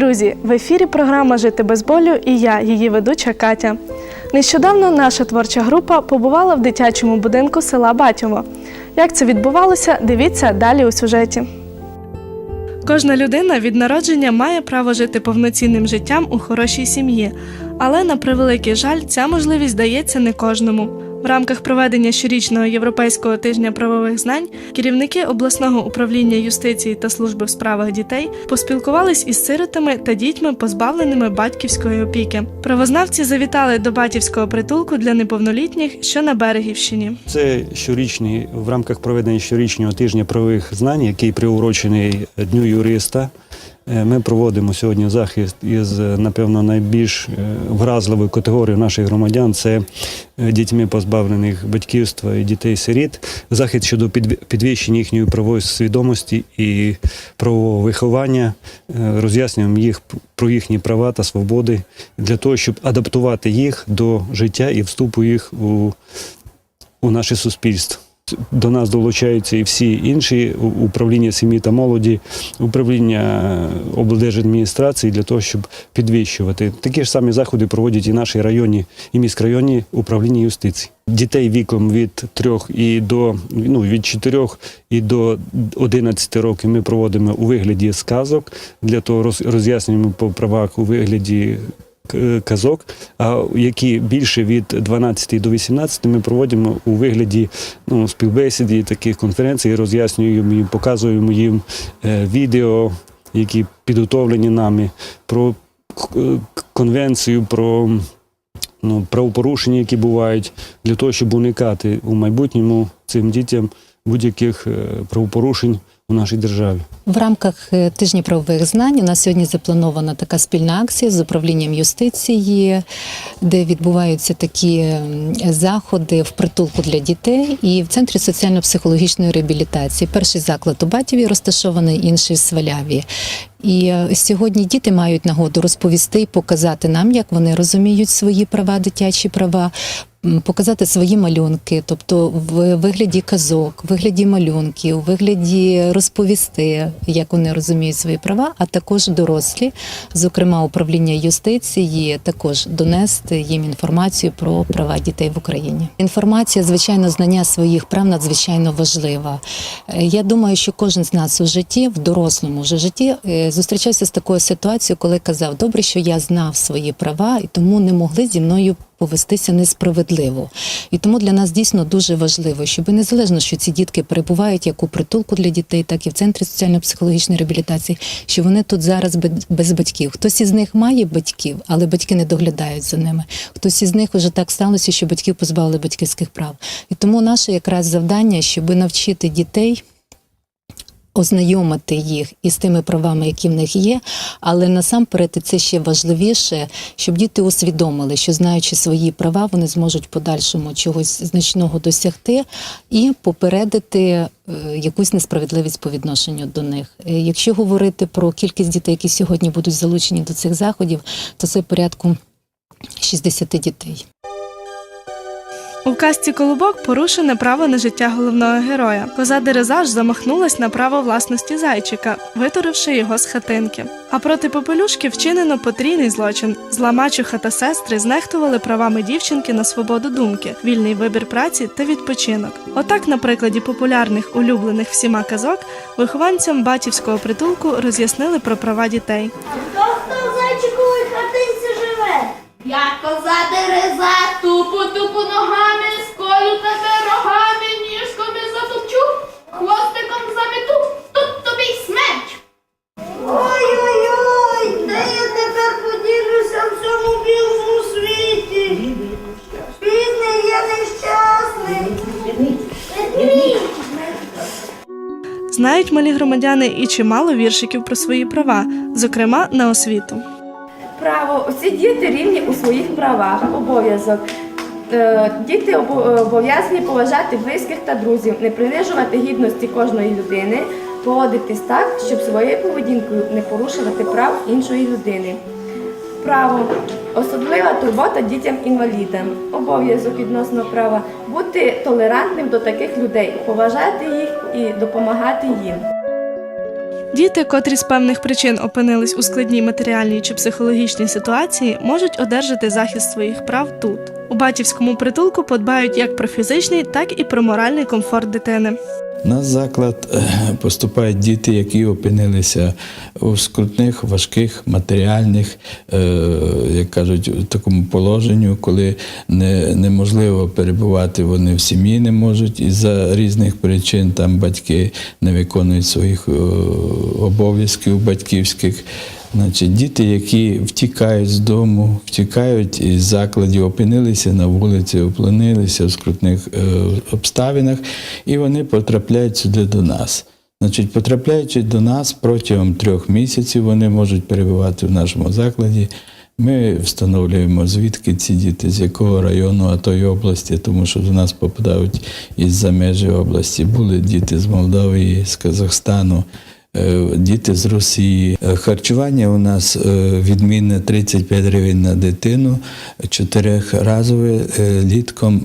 Друзі! В ефірі програма Жити без болю і я, її ведуча Катя. Нещодавно наша творча група побувала в дитячому будинку села Батьово. Як це відбувалося, дивіться далі у сюжеті. Кожна людина від народження має право жити повноцінним життям у хорошій сім'ї, але на превеликий жаль, ця можливість дається не кожному. В рамках проведення щорічного європейського тижня правових знань керівники обласного управління юстиції та служби в справах дітей поспілкувались із сиротами та дітьми, позбавленими батьківської опіки. Правознавці завітали до батьківського притулку для неповнолітніх, що на Берегівщині. Це щорічний в рамках проведення щорічного тижня правових знань, який приурочений Дню юриста. Е, Ми проводимо сьогодні захист із, е, напевно, найбільш е, вразливою категорією наших громадян це дітьми позбавлених батьківства і дітей-сиріт. Захист щодо підвищення їхньої правової свідомості і правового виховання. Роз'яснюємо їх про їхні права та свободи для того, щоб адаптувати їх до життя і вступу їх у у наше суспільство. До нас долучаються і всі інші управління сім'ї та молоді, управління е, облдержадміністрації для того, щоб підвищувати. Такі ж самі заходи проводять і наші районні і міськрайонні управління юстиції. Дітей віком від 3 і до ну від 4 і до 11 років ми проводимо у вигляді сказок для того роз- роз'яснюємо по правах у вигляді казок, які більше від 12 до 18 ми проводимо у вигляді ну, співбесіді, таких конференцій, роз'яснюємо їм, показуємо їм е, відео, які підготовлені нами, про е, конвенцію, про ну, правопорушення, які бувають, для того, щоб уникати у майбутньому цим дітям будь-яких е, правопорушень у нашій державі. В рамках е, тижня правових знань у нас сьогодні запланована така спільна акція з управлінням юстиції, де відбуваються такі заходи в притулку для дітей і в центрі соціально-психологічної реабілітації. Перший заклад у Батіві розташований, інший в Сваляві. І е, сьогодні діти мають нагоду розповісти і показати нам, як вони розуміють свої права, дитячі права. Показати свої малюнки, тобто в вигляді казок, в вигляді малюнків, у вигляді розповісти, як вони розуміють свої права, а також дорослі, зокрема управління юстиції, також донести їм інформацію про права дітей в Україні. Інформація, звичайно, знання своїх прав надзвичайно важлива. Е, Я думаю, що кожен з нас у житті, в дорослому вже житті, е, зустрічався з такою ситуацією, коли казав: добре, що я знав свої права, і тому не могли зі мною повестися несправедливо. І тому для нас дійсно дуже важливо, щоб незалежно, що ці дітки перебувають як у притулку для дітей, так і в центрі соціально-психологічної реабілітації, що вони тут зараз без- батьків. Хтось із них має батьків, але батьки не доглядають за ними. Хтось із них вже так сталося, що батьків позбавили батьківських прав. І тому наше якраз завдання, щоб навчити дітей. Ознайомити їх із тими правами, які в них є, але насамперед це ще важливіше, щоб діти усвідомили, що знаючи свої права, вони зможуть в подальшому чогось значного досягти і попередити е, якусь несправедливість по відношенню до них. Е, Якщо говорити про кількість дітей, які сьогодні будуть залучені до цих заходів, то це порядку 60 дітей. У казці Колобок порушене право на життя головного героя. Коза Дерезаш замахнулась на право власності зайчика, витуривши його з хатинки. А проти попелюшки вчинено потрійний злочин. Зла мачуха та сестри знехтували правами дівчинки на свободу думки, вільний вибір праці та відпочинок. Отак, на прикладі популярних улюблених всіма казок, вихованцям батьківського притулку роз'яснили про права дітей. Хто живе? Я коза дереза, тупу тупу ногами, сколю тебе рогами, ніжками затопчу, хвостиком замету, тут тобі й смерть. Ой-ой-ой, де я тепер поділюся в цьому білому світі? Бідний я нещасний. Знають малі громадяни і чимало віршиків про свої права, зокрема на освіту. Право, усі діти рівні у своїх правах, обов'язок. Е, Діти обо- обов'язані поважати близьких та друзів, не принижувати гідності кожної людини, поводитись так, щоб своєю поведінкою не порушувати прав іншої людини. Право. Особлива турбота дітям-інвалідам. Обов'язок відносно права бути толерантним до таких людей, поважати їх і допомагати їм. Діти, котрі з певних причин опинились у складній матеріальній чи психологічній ситуації, можуть одержати захист своїх прав тут. У батьківському притулку подбають як про фізичний, так і про моральний комфорт дитини. У нас заклад е, поступають діти, які опинилися у скрутних, важких, матеріальних, е, як кажуть, такому положенню, коли не, неможливо перебувати вони в сім'ї не можуть із-за різних причин. Там батьки не виконують своїх е, обов'язків батьківських. Значить, діти, які втікають з дому, втікають із закладів, опинилися на вулиці, опинилися в скрутних е, обставинах, і вони потрапляють сюди до нас. Значить, потрапляючи до нас протягом трьох місяців, вони можуть перебувати в нашому закладі. Ми встановлюємо, звідки ці діти, з якого району, а то й області, тому що до нас попадають із-за межі області. Були діти з Молдовії, з Казахстану, діти з Росії. Е, Харчування у нас е, відмінне 35 гривень на дитину, чотирьохразове, е, літком,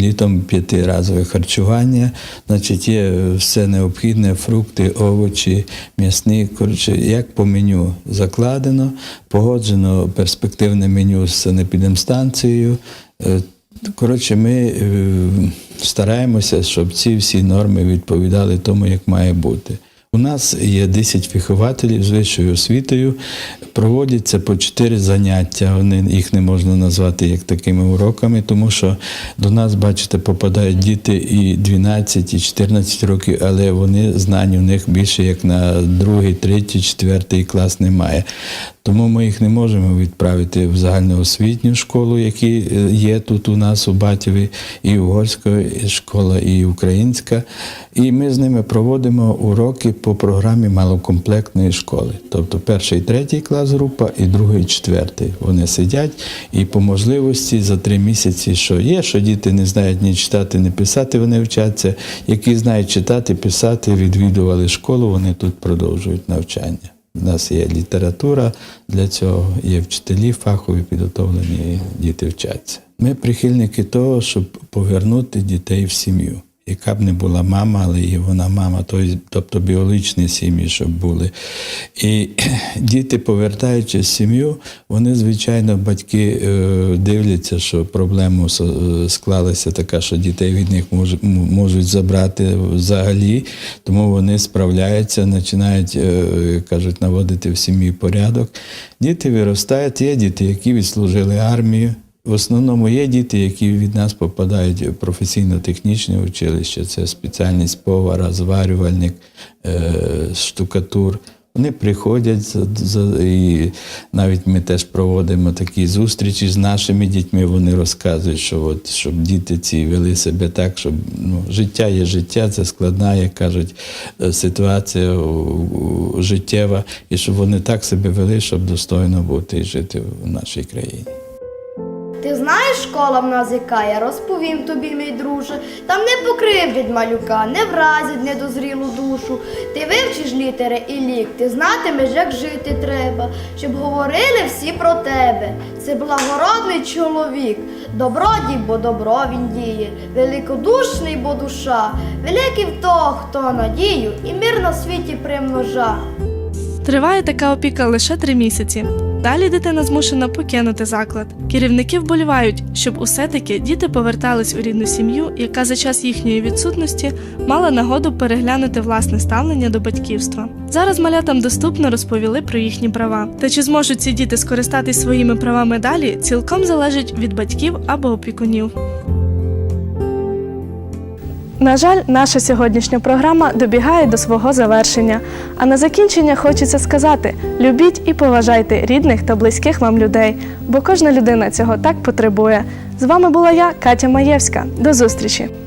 літом п'ятиразове харчування. Значить, є все необхідне, фрукти, овочі, м'ясні. Коротше, як по меню закладено, погоджено перспективне меню з санепідемстанцією. Е, Коротше, ми е, стараємося, щоб ці всі норми відповідали тому, як має бути. У нас є 10 вихователів з вищою освітою, проводяться по 4 заняття. Вони, їх не можна назвати як такими уроками, тому що до нас, бачите, попадають діти і 12, і 14 років, але вони знань у них більше як на другий, третій, четвертий клас немає. Тому ми їх не можемо відправити в загальноосвітню школу, які е, є тут у нас у Батєві, і угорська школа, і українська. І ми з ними проводимо уроки по програмі малокомплектної школи. Тобто перший, третій клас група і другий, четвертий. Вони сидять і по можливості за три місяці, що є, що діти не знають ні читати, ні писати, вони вчаться. Які знають читати, писати, відвідували школу, вони тут продовжують навчання. У нас є література для цього, є вчителі фахові підготовлені, діти вчаться. Ми прихильники того, щоб повернути дітей в сім'ю. Яка б не була мама, але і вона мама, тобто біологічні сім'ї, щоб були. І діти, повертаючись в сім'ю, вони, звичайно, батьки е, дивляться, що проблема е, склалася така, що дітей від них можуть забрати взагалі, тому вони справляються, починають, е, кажуть, наводити в сім'ї порядок. Діти виростають, є діти, які відслужили армію. В основному є діти, які від нас попадають в професійно-технічне училище, це спеціальність повара, зварювальник, е, штукатур. Вони приходять і навіть ми теж проводимо такі зустрічі з нашими дітьми. Вони розказують, що от, щоб діти ці вели себе так, щоб ну, життя є життя, це складна, як кажуть, е, ситуація життєва, і щоб вони так себе вели, щоб достойно бути і жити в нашій країні. Школа в нас яка, розповім тобі, мій друже. Там не покривдять малюка, не вразять недозрілу душу. Ти вивчиш літери і лік, ти знатимеш, як жити треба, щоб говорили всі про тебе. Це благородний чоловік, добродій, бо добро він діє, великодушний, бо душа, великий в того, хто надію і мир на світі примножа. Триває така опіка лише три місяці. Далі дитина змушена покинути заклад. Керівники вболівають, щоб усе-таки діти повертались у рідну сім'ю, яка за час їхньої відсутності мала нагоду переглянути власне ставлення до батьківства. Зараз малятам доступно розповіли про їхні права. Та чи зможуть ці діти скористатись своїми правами далі, цілком залежить від батьків або опікунів. На жаль, наша сьогоднішня програма добігає до свого завершення. А на закінчення хочеться сказати: любіть і поважайте рідних та близьких вам людей, бо кожна людина цього так потребує. З вами була я, Катя Маєвська. До зустрічі!